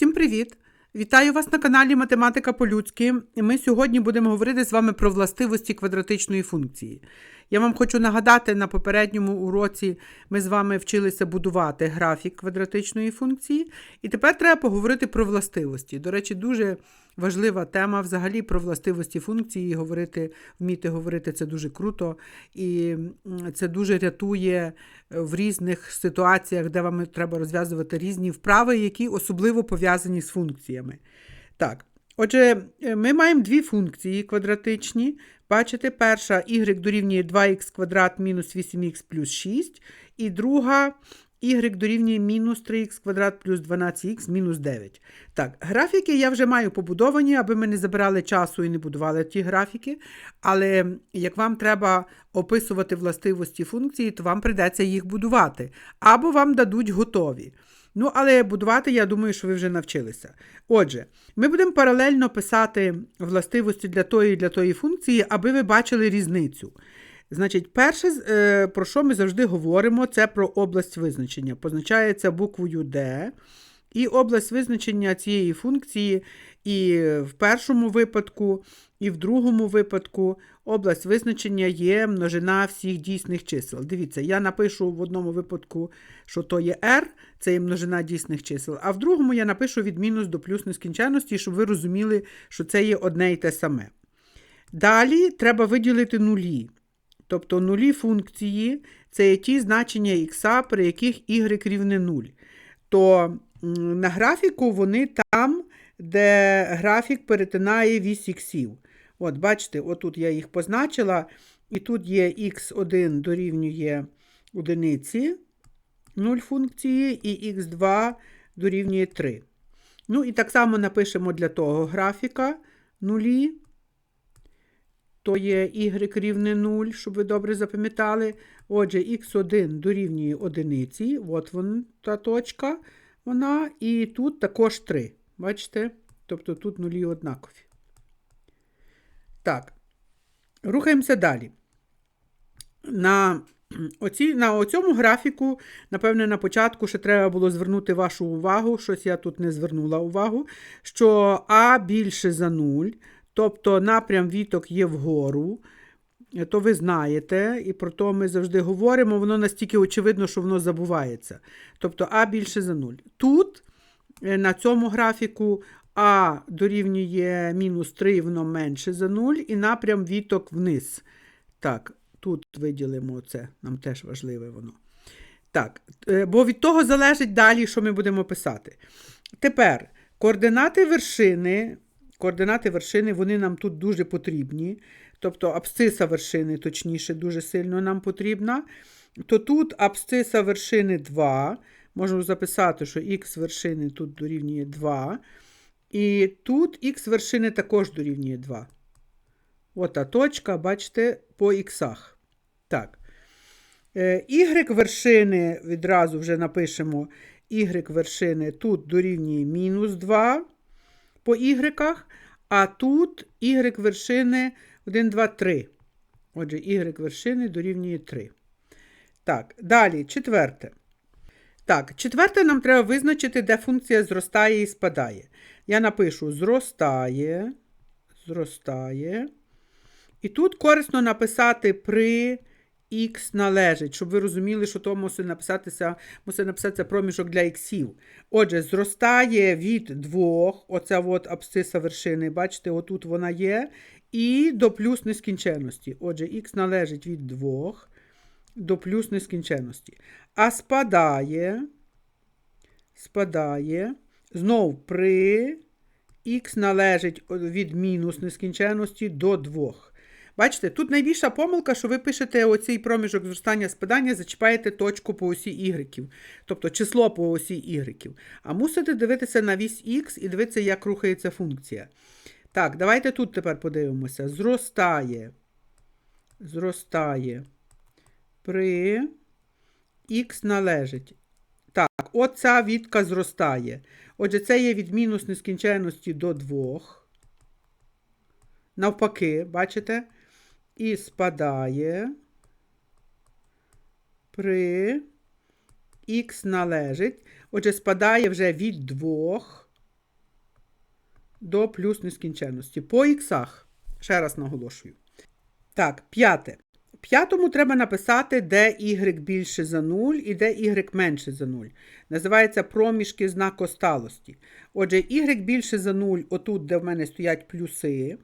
Всім привіт! Вітаю вас на каналі Математика по-людськи. Ми сьогодні будемо говорити з вами про властивості квадратичної функції. Я вам хочу нагадати, на попередньому уроці ми з вами вчилися будувати графік квадратичної функції, і тепер треба поговорити про властивості. До речі, дуже важлива тема взагалі про властивості функції. Говорити, вміти говорити це дуже круто, і це дуже рятує е, в різних ситуаціях, де вам треба розв'язувати різні вправи, які особливо пов'язані з функціями. Так, отже, е, ми маємо дві функції квадратичні. Бачите, перша y дорівнює 2х квадрат мінус 8х плюс 6, і друга y дорівнює мінус 3х квадрат плюс 12х мінус 9. Так, графіки я вже маю побудовані, аби ми не забирали часу і не будували ті графіки. Але як вам треба описувати властивості функції, то вам прийдеться їх будувати. Або вам дадуть готові. Ну, але будувати, я думаю, що ви вже навчилися. Отже, ми будемо паралельно писати властивості для тої і для тої функції, аби ви бачили різницю. Значить, перше, е, про що ми завжди говоримо, це про область визначення. Позначається буквою D. І область визначення цієї функції і в першому випадку, і в другому випадку область визначення є множина всіх дійсних чисел. Дивіться, я напишу в одному випадку, що то є r, це є множина дійсних чисел, а в другому я напишу від мінус до плюс нескінченності, щоб ви розуміли, що це є одне і те саме. Далі треба виділити нулі. Тобто нулі функції це є ті значення х, при яких y рівне 0. То на графіку вони там, де графік перетинає вісь іксів. От, бачите, отут я їх позначила, і тут є х1 дорівнює одиниці 0 функції, і х2 дорівнює 3. Ну і так само напишемо для того графіка нулі то є y рівне 0, щоб ви добре запам'ятали. Отже, x1 дорівнює одиниці, от вон та точка, вона, і тут також 3. Бачите? Тобто тут нулі однакові. Так, рухаємося далі. На, оці, на оцьому графіку, напевне, на початку ще треба було звернути вашу увагу, щось я тут не звернула увагу, що А більше за 0, тобто напрям віток є вгору, то ви знаєте, і про то ми завжди говоримо, воно настільки очевидно, що воно забувається. Тобто А більше за 0. Тут, е, на цьому графіку, А дорівнює мінус 3, воно менше за 0, і напрям віток вниз. Так, тут виділимо це, нам теж важливе воно. Так, е, бо від того залежить далі, що ми будемо писати. Тепер координати вершини, координати вершини, вони нам тут дуже потрібні. Тобто абсциса вершини, точніше, дуже сильно нам потрібна. То тут абсциса вершини 2. Можемо записати, що х вершини тут дорівнює 2. І тут х вершини також дорівнює 2. Ота точка, бачите, по іксах. Так. Е, Y вершини відразу вже напишемо y вершини тут дорівнює мінус 2 по y, а тут y вершини 1, 2, 3. Отже, y вершини дорівнює 3. Так, далі, четверте. Так, четверте нам треба визначити, де функція зростає і спадає. Я напишу зростає, зростає. І тут корисно написати при х належить, щоб ви розуміли, що то мусить написатися, мусить написатися проміжок для іксів. Отже, зростає від двох, оця от абсциса вершини, бачите, отут вона є, і до плюс нескінченності. Отже, х належить від двох до плюс нескінченності. А спадає, спадає, знов при х належить від мінус нескінченності до 2. Бачите, тут найбільша помилка, що ви пишете оцей проміжок зростання спадання, зачіпаєте точку по осі y, тобто число по осі y. А мусите дивитися на вісь х і дивитися, як рухається функція. Так, давайте тут тепер подивимося. Зростає. Зростає. При х належить. Так, оця відка зростає. Отже, це є від мінус нескінченності до 2. Навпаки, бачите? І спадає при х належить. Отже, спадає вже від 2 до плюс нескінченності. По іксах. Ще раз наголошую. Так, п'яте. П'ятому треба написати, де y більше за 0 і де y менше за 0. Називається проміжки знакосталості. Отже, y більше за 0, отут, де в мене стоять плюси,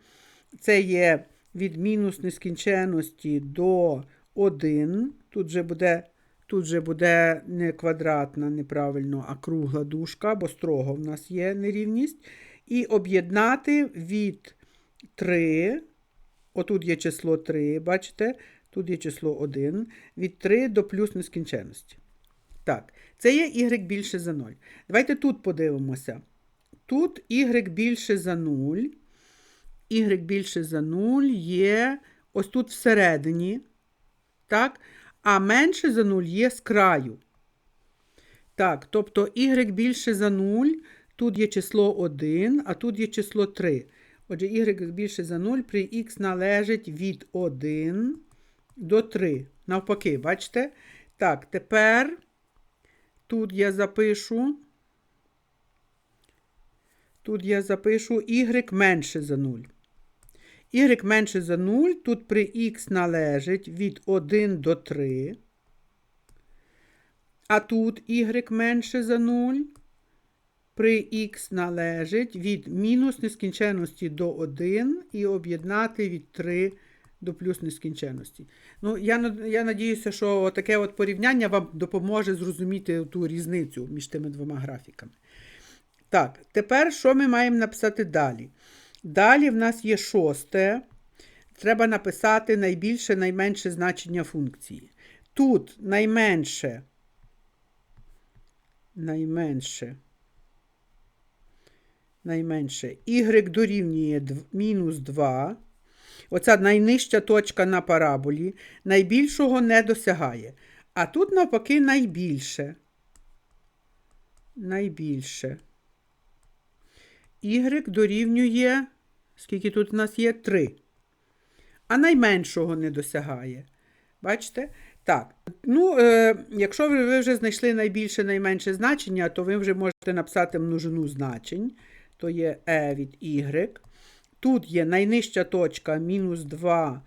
це є від мінус нескінченності до 1. Тут же буде, тут же буде не квадратна, неправильно, а кругла дужка, бо строго в нас є нерівність. І об'єднати від 3. Отут є число 3, бачите? Тут є число 1. Від 3 до плюс нескінченності. Так, це є y більше за 0. Давайте тут подивимося. Тут y більше за 0. Y більше за 0 є ось тут всередині. Так? А менше за 0 є з краю. Так, тобто y більше за 0, тут є число 1, а тут є число 3. Отже, y більше за 0 при x належить від 1 до 3. Навпаки, бачите? Так, тепер тут я запишу. Тут я запишу y менше за 0. Y менше за 0, тут при x належить від 1 до 3. А тут y менше за 0. При х належить від мінус нескінченності до 1 і об'єднати від 3 до плюс нескінченності. Ну, я, я надіюся, що таке от порівняння вам допоможе зрозуміти ту різницю між тими двома графіками. Так, тепер що ми маємо написати далі? Далі в нас є шосте. Треба написати найбільше, найменше значення функції. Тут найменше, найменше, найменше y дорівнює мінус 2. Оця найнижча точка на параболі найбільшого не досягає. А тут, навпаки, найбільше. Найбільше. Y дорівнює, скільки тут у нас є? 3. А найменшого не досягає. Бачите? Так. Ну, е, якщо ви, вже знайшли найбільше, найменше значення, то ви вже можете написати множину значень. То є e від y. Тут є найнижча точка мінус 2,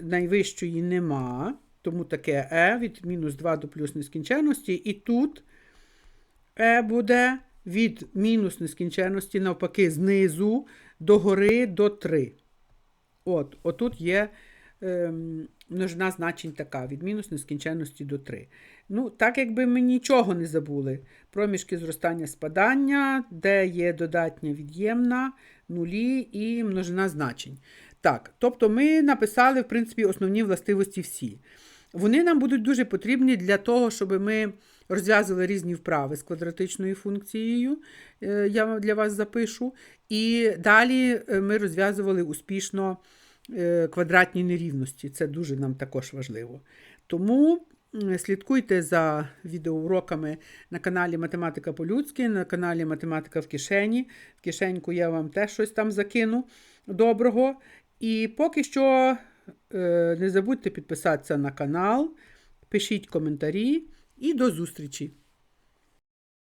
найвищої нема. Тому таке e від мінус 2 до плюс нескінченності. І тут e буде від мінус нескінченності, навпаки, знизу до гори до 3. От, отут є ем, множина значень така, від мінус нескінченності до 3. Ну, так якби ми нічого не забули. Проміжки зростання спадання, де є додатня від'ємна, нулі і множина значень. Так, тобто ми написали, в принципі, основні властивості всі. Вони нам будуть дуже потрібні для того, щоб ми розв'язували різні вправи з квадратичною функцією. Е, Я для вас запишу. І далі е, ми розв'язували успішно квадратні нерівності. Це дуже нам також важливо. Тому слідкуйте за відеоуроками на каналі Математика по-людськи, на каналі Математика в кишені. В кишеньку я вам теж щось там закину доброго. І поки що е, не забудьте підписатися на канал, пишіть коментарі і до зустрічі!